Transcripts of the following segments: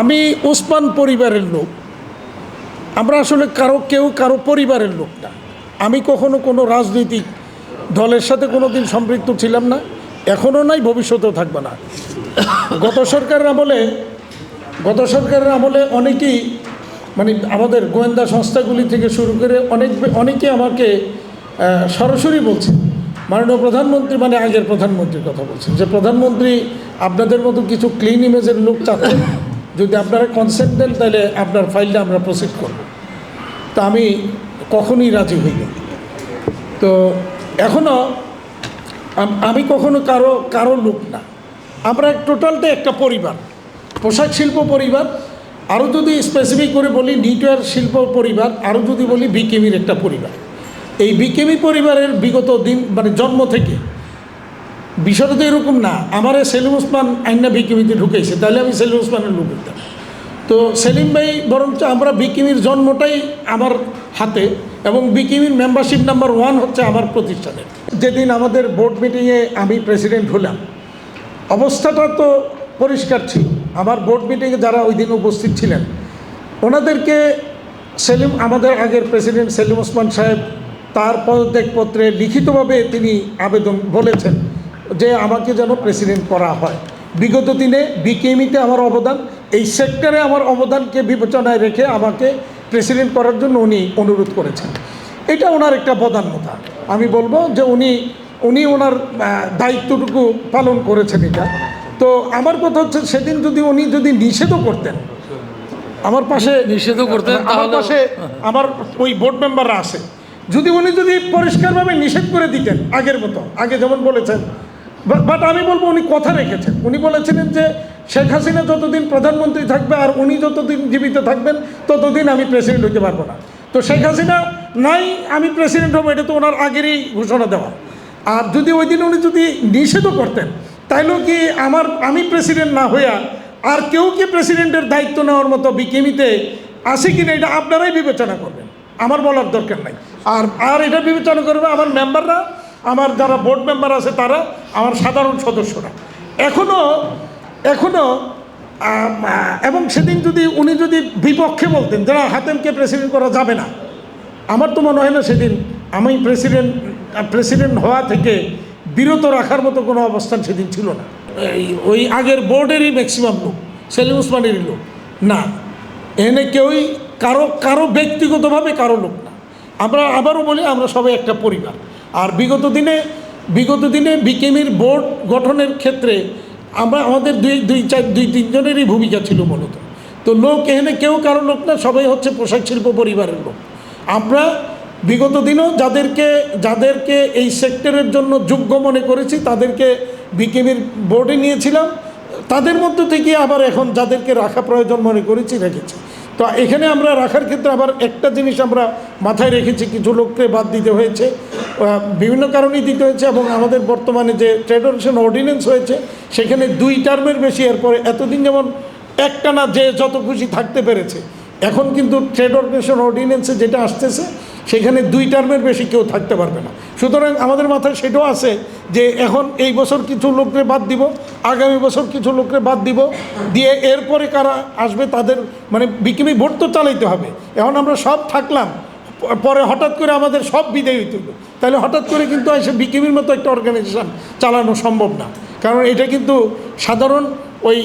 আমি ওসমান পরিবারের লোক। আমরা আসলে কারও কেউ কারও পরিবারের লোক না। আমি কখনো কোনো রাজনৈতিক দলের সাথে কোনো দিন সম্পৃক্ত ছিলাম না। এখনও নাই, ভবিষ্যতেও থাকবে না। গত সরকারের আমলে, গত সরকারের আমলে অনেকেই মানে আমাদের গোয়েন্দা সংস্থাগুলি থেকে শুরু করে অনেক, অনেকে আমাকে সরাসরি বলছে, মাননীয় প্রধানমন্ত্রী মানে আগের প্রধানমন্ত্রীর কথা বলছেন যে প্রধানমন্ত্রী আপনাদের মতো কিছু ক্লিন ইমেজের লোক চাচ্ছেন যদি আপনারা কনসেন্ট দেন, তাহলে আপনার ফাইলটা আমরা প্রসিড করব। তা আমি কখনই রাজি হইনি তো এখনও আমি কখনো কারও কারও লোক না। আমরা টোটালটা একটা পরিবার। পোশাক শিল্প পরিবার। আরও যদি স্পেসিফিক করে বলি নিটওয়ার শিল্প পরিবার আরও যদি বলি বিকেমির একটা পরিবার। এই বিকেমি পরিবারের বিগত দিন মানে জন্ম থেকে বিষয়টা তো এরকম না। আমার সেলিম ওসমান আইনা বিকিমিতে ঢুকেছে, তাহলে আমি সেলিম ওসমানের লোক হইতাম। তো সেলিম ভাই বরঞ্চ আমরা বিকিমির জন্মটাই আমার হাতে এবং বিকিমির মেম্বারশিপ নাম্বার ওয়ান হচ্ছে আমার প্রতিষ্ঠানের। যেদিন আমাদের বোর্ড মিটিংয়ে আমি প্রেসিডেন্ট হলাম, অবস্থাটা তো পরিষ্কার ছিল। আমার বোর্ড মিটিংয়ে যারা ওই দিন উপস্থিত ছিলেন, ওনাদেরকে সেলিম, আমাদের আগের প্রেসিডেন্ট সেলিম ওসমান সাহেব তার পদত্যাগপত্রে লিখিতভাবে তিনি আবেদন বলেছেন। যে আমাকে যেন প্রেসিডেন্ট করা হয়। বিগত দিনে বিকেএমিতে আমার অবদান এই সেক্টরে আমার অবদানকে বিবেচনায় রেখে আমাকে প্রেসিডেন্ট করার জন্য উনি অনুরোধ করেছেন। এটা ওনার একটা বদান্যতা আমি বলব যে উনি উনি ওনার দায়িত্বটুকু পালন করেছেন এটা। তো আমার কথা হচ্ছে সেদিন যদি উনি যদি নিষেধও করতেন আমার পাশে নিষেধও করতেন আমার পাশে আমার ওই বোর্ড মেম্বাররা আছে। যদি উনি যদি পরিষ্কারভাবে নিষেধ করে দিতেন আগের মতো আগে যেমন বলেছেন বাট আমি বলব উনি কথা রেখেছেন। উনি বলেছিলেন যে শেখ হাসিনা যতদিন প্রধানমন্ত্রী থাকবে আর উনি যতদিন জীবিত থাকবেন, ততদিন আমি প্রেসিডেন্ট হতে পারব না। তো শেখ হাসিনা নাই, আমি প্রেসিডেন্ট হব, এটা তো ওনার আগেরই ঘোষণা দেওয়া। আর যদি ওই দিন উনি যদি নিষেধও করতেন, তাইলেও কি আমার, আমি প্রেসিডেন্ট না হইয়া আর কেউ কি প্রেসিডেন্টের দায়িত্ব নেওয়ার মতো বিকেমিতে আছে কি না এটা আপনারাই বিবেচনা করবেন। আমার বলার দরকার নাই। আর আর এটা বিবেচনা করবে আমার মেম্বাররা আমার যারা বোর্ড মেম্বার আছে তারা, আমার সাধারণ সদস্যরা। এখনও এখনও এবং সেদিন যদি উনি যদি বিপক্ষে বলতেন, যারা হাতেমকে প্রেসিডেন্ট করা যাবে না। আমার তো মনে হয় না সেদিন আমি প্রেসিডেন্ট প্রেসিডেন্ট হওয়া থেকে বিরত রাখার মতো কোনো অবস্থান সেদিন ছিল না। ওই আগের বোর্ডেরই ম্যাক্সিমাম লোক, সেলিম উসমানেরই লোক। না, এনে কেউই কারও কারও ব্যক্তিগতভাবে কারও লোক না। আমরা আবারও বলি, আমরা সবাই একটা পরিবার। আর বিগত দিনে বিগত দিনে বিকেমির বোর্ড গঠনের ক্ষেত্রে আমরা আমাদের দুই দুই, চার, দুই, তিনজনেরই ভূমিকা ছিল মূলত। তো লোক এখানে কেউ কারও লোক না, সবাই হচ্ছে পোশাক শিল্প পরিবারের লোক। আমরা বিগত দিনও যাদেরকে যাদেরকে এই সেক্টরের জন্য যোগ্য মনে করেছি, তাদেরকে বিকেমির বোর্ডে নিয়েছিলাম। তাদের মধ্য থেকে আবার এখন যাদেরকে রাখা প্রয়োজন মনে করেছি, রেখেছি। তো এখানে আমরা রাখার ক্ষেত্রে আবার একটা জিনিস আমরা মাথায় রেখেছি, কিছু লোককে বাদ দিতে হয়েছে বিভিন্ন কারণেই দিতে হয়েছে এবং আমাদের বর্তমানে যে ট্রেড অর্ডিনেশন অর্ডিন্যান্স হয়েছে, সেখানে দুই টার্মের বেশি, এরপরে এতদিন যেমন একটা না যে যত খুশি থাকতে পেরেছে, এখন কিন্তু ট্রেড অর্ডিনেশন অর্ডিন্যান্সে যেটা আসতেছে সেখানে দুই টার্মের বেশি কেউ থাকতে পারবে না। সুতরাং আমাদের মাথায় সেটাও আছে যে এখন এই বছর কিছু লোককে বাদ দিব, আগামী বছর কিছু লোককে বাদ দিব, দিয়ে এরপরে কারা আসবে তাদের মানে বিকিমি ভোট তো চালাইতে হবে। এখন আমরা সব থাকলাম, পরে হঠাৎ করে আমাদের সব বিদায় হইতে হলো তাহলে হঠাৎ করে কিন্তু এসে বিকিমির মতো একটা অর্গানাইজেশন চালানো সম্ভব না। কারণ এটা কিন্তু সাধারণ ওই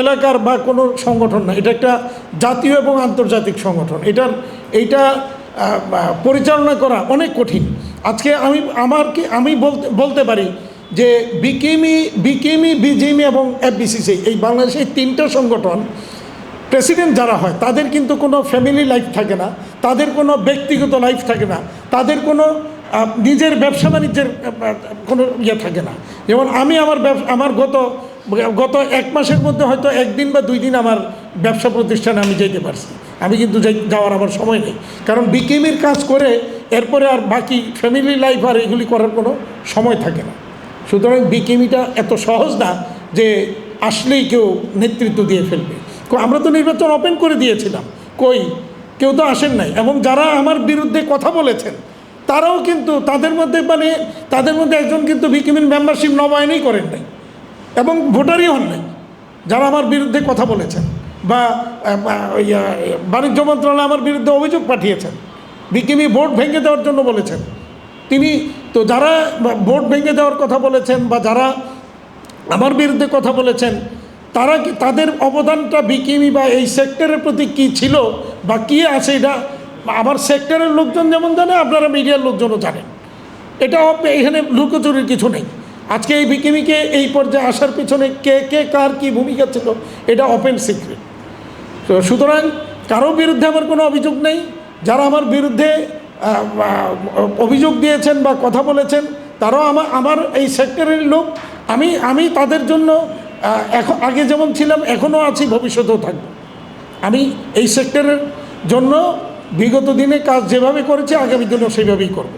এলাকার বা কোনো সংগঠন না। এটা একটা জাতীয় এবং আন্তর্জাতিক সংগঠন। এটার, এইটা পরিচালনা করা অনেক কঠিন। আজকে আমি, আমার কি, আমি বলতে বলতে পারি যে বিকেমি বিকেমি, বিজেমি এবং এফবিসিসি, এই বাংলাদেশের তিনটা সংগঠন, প্রেসিডেন্ট যারা হয়, তাদের কিন্তু কোনো ফ্যামিলি লাইফ থাকে না, তাদের কোনো ব্যক্তিগত লাইফ থাকে না, তাদের কোনো নিজের ব্যবসা বাণিজ্যের কোনো ইয়ে থাকে না। যেমন আমি আমার আমার গত গত এক মাসের মধ্যে হয়তো একদিন বা দুই দিন আমার ব্যবসা প্রতিষ্ঠানে আমি যেতে পারছি। আমি কিন্তু যাওয়ার আমার সময় নেই। কারণ বিকেমির কাজ করে এরপরে আর বাকি ফ্যামিলি লাইফ আর এগুলি করার কোনো সময় থাকে না। সুতরাং বিকেমিটা এত সহজ না যে আসলেই কেউ নেতৃত্ব দিয়ে ফেলবে। আমরা তো নির্বাচন ওপেন করে দিয়েছিলাম। কই? কেউ তো আসেন নাই। এবং যারা আমার বিরুদ্ধে কথা বলেছেন, তারাও কিন্তু তাদের মধ্যে মানে তাদের মধ্যে একজন কিন্তু বিকিমিন মেম্বারশিপ নবায়নই করেন নাই। এবং ভোটারই হন নাই। যারা আমার বিরুদ্ধে কথা বলেছেন। বা বাণিজ্য মন্ত্রণালয় আমার বিরুদ্ধে অভিযোগ পাঠিয়েছেন। বিকিমি ভোট ভেঙে দেওয়ার জন্য বলেছেন। তিনি, তো যারা ভোট ভেঙে দেওয়ার কথা বলেছেন বা যারা আমার বিরুদ্ধে কথা বলেছেন, তারা কি, তাদের অবদানটা বিকিমি বা এই সেক্টরের প্রতি কি ছিল বা কি আছে এটা, আমার সেক্টরের লোকজন যেমন জানে, আপনারা মিডিয়ার লোকজনও জানেন। এটা এখানে লুকোচুরির কিছু নেই। আজকে এই বিকিমিকে এই পর্যায়ে আসার পিছনে কে কে, কার কি ভূমিকা ছিল, এটা ওপেন সিক্রেট তো সুতরাং কারও বিরুদ্ধে আমার কোনো অভিযোগ নেই। যারা আমার বিরুদ্ধে অভিযোগ দিয়েছেন বা কথা বলেছেন, তারাও আমার আমার এই সেক্টরের লোক। আমি আমি তাদের জন্য এখন, আগে যেমন ছিলাম, এখনও আছি, ভবিষ্যতেও থাকব। আমি এই সেক্টরের জন্য বিগত দিনে কাজ যেভাবে করেছি, আগামী দিনেও সেইভাবেই করব।